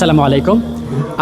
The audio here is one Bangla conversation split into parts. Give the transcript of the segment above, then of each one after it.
সালামু আলাইকুম।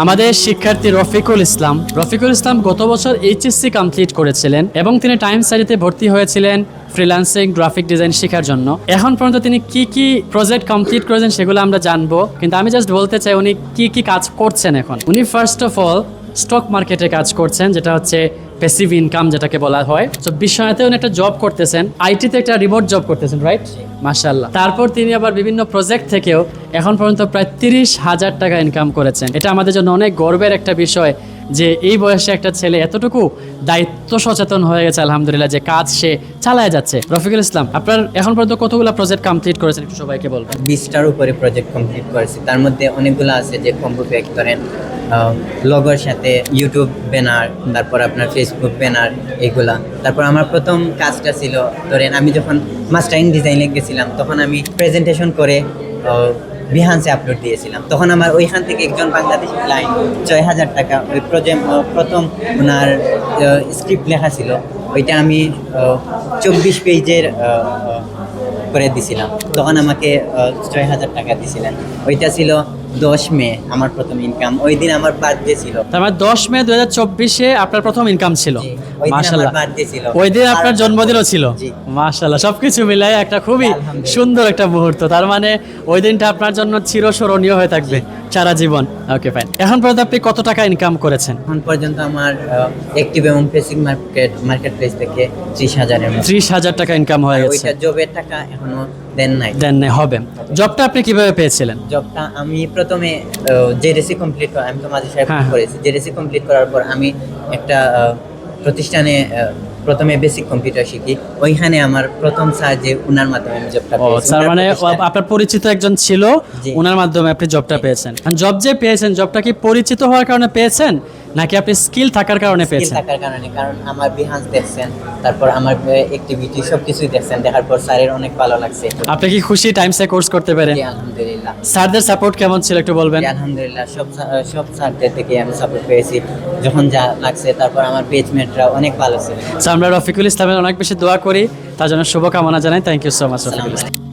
আমাদের শিক্ষার্থী রফিকুল ইসলাম। রফিকুল ইসলাম গত বছর এইচএসসি কমপ্লিট করেছিলেন এবং তিনি টাইম সাইডিতে ভর্তি হয়েছিলেন ফ্রিল্যান্সিং গ্রাফিক ডিজাইন শেখার জন্য। এখন পর্যন্ত তিনি কি কি প্রজেক্ট কমপ্লিট করেছেন সেগুলো আমরা জানব, কিন্তু আমি জাস্ট বলতে চাই উনি কি কি কাজ করছেন এখন। উনি ফার্স্ট অফ অল স্টক মার্কেটে কাজ করছেন, যেটা হচ্ছে প্যাসিভ ইনকাম যেটাকে বলা হয়। তো বিশ্বনাথে উনি একটা জব করতেছেন। আইটিতে একটা রিমোট জব করতেছেন রাইট মাশাল্লাহ তারপর তিনি আবার বিভিন্ন প্রজেক্ট থেকেও এখন পর্যন্ত প্রায় তিরিশ হাজার টাকা ইনকাম করেছেন। এটা আমাদের জন্য অনেক গর্বের একটা বিষয় যে এই বয়সে একটা ছেলে এতটুকু দায়িত্ব সচেতন হয়ে গেছে, আলহামদুলিল্লাহ, যে কাজ সে চালায় যাচ্ছে। রফিকুল ইসলাম, আপনার এখন পর্যন্ত কতগুলো প্রজেক্ট কমপ্লিট করেছেন একটু সবাইকে বলবেন? বিশটার উপরে প্রজেক্ট কমপ্লিট করেছি। তার মধ্যে অনেকগুলো আছে যে প্যাক করেন লগের সাথে ইউটিউব ব্যানার তারপর আপনার ফেসবুক ব্যানার এগুলা। তারপর আমার প্রথম কাজটা ছিল, ধরেন আমি যখন মাস্টারিং ডিজাইনে গেছিলাম, তখন আমি প্রেজেন্টেশন করে বিহান্সে আপলোড দিয়েছিলাম। তখন আমার ওইখান থেকে একজন বাংলাদেশি ক্লায়েন্ট ছয় হাজার টাকা, ওই প্রজেক্ট প্রথম ওনার স্ক্রিপ্ট লেখা ছিল, ওইটা আমি চব্বিশ পেজের করে দিছিলাম। তখন আমাকে ছয় হাজার টাকা দিছিলেন। ওইটা ছিল দশ মে আমার প্রথম ইনকাম ওই দিন আমার বার্থডে ছিল। তার মানে দশ মে দু হাজার চব্বিশে আপনার প্রথম ইনকাম ছিল। ওই দিন মাশাল্লাহ। ওই আপনার জন্মদিনও ছিল। মাশাল্লাহ সবকিছু মিলাই একটা খুবই সুন্দর একটা মুহূর্ত। তার মানে ওই দিনটা আপনার জন্য চিরস্মরণীয় হয়ে থাকবে সারা জীবন। ওকে ফাইন এখন পর্যন্ত আপনি কত টাকা ইনকাম করেছেন? এখন পর্যন্ত আমার অ্যাক্টিভ এবং ফেসিং মার্কেট মার্কেট প্লেস থেকে ত্রিশ হাজারের ত্রিশ হাজার টাকা ইনকাম হয়ে গেছে। ওইটা জবের টাকা এখনও দেন নাই। দেন নাই হবে। জবটা আপনি কীভাবে পেয়েছিলেন? জবটা আমি প্রথমে জেডিসি কমপ্লিট করা আমি তো মাঝে সাহেব হ্যাঁ, হ্যাঁ। করেছি। জেডিসি কমপ্লিট করার পর আমি একটা প্রতিষ্ঠানে প্রথমে বেসিক কম্পিউটার শিখি। ওইখানে আমার প্রথম স্যার যে উনার মাধ্যমে আমি জবটা পেয়েছি। স্যার মানে আপনার পরিচিত একজন ছিল উনার ওনার মাধ্যমে আপনি জবটা পেয়েছেন। জব যে পেয়েছেন জবটা কি পরিচিত হওয়ার কারণে পেয়েছেন? নাকি আপনি স্কিল থাকার কারণে স্কিল পেয়েছেন? থাকার কারণে কারণ আমার বিহান্স দেখছেন তারপর আমার অ্যাক্টিভিটি সব কিছুই দেখছেন দেখার পর স্যারের অনেক ভালো লাগছে। আপনি কি খুশি টাইমসে কোর্স করতে পেরেন? জি, আলহামদুলিল্লাহ। স্যারদের সাপোর্ট কেমন ছিল একটু বলবেন? আলহামদুলিল্লাহ সব সব স্যারদের থেকে আমি সাপোর্ট পেয়েছি। যখন যা লাগছে তারপর আমার পেজমেটরা অনেক ভালো ছিল। So, আমরা রফিকুল ইসলামের অনেক বেশি দোয়া করি। তার জন্য শুভকামনা জানাই। Thank you so much Rafiqul Islam.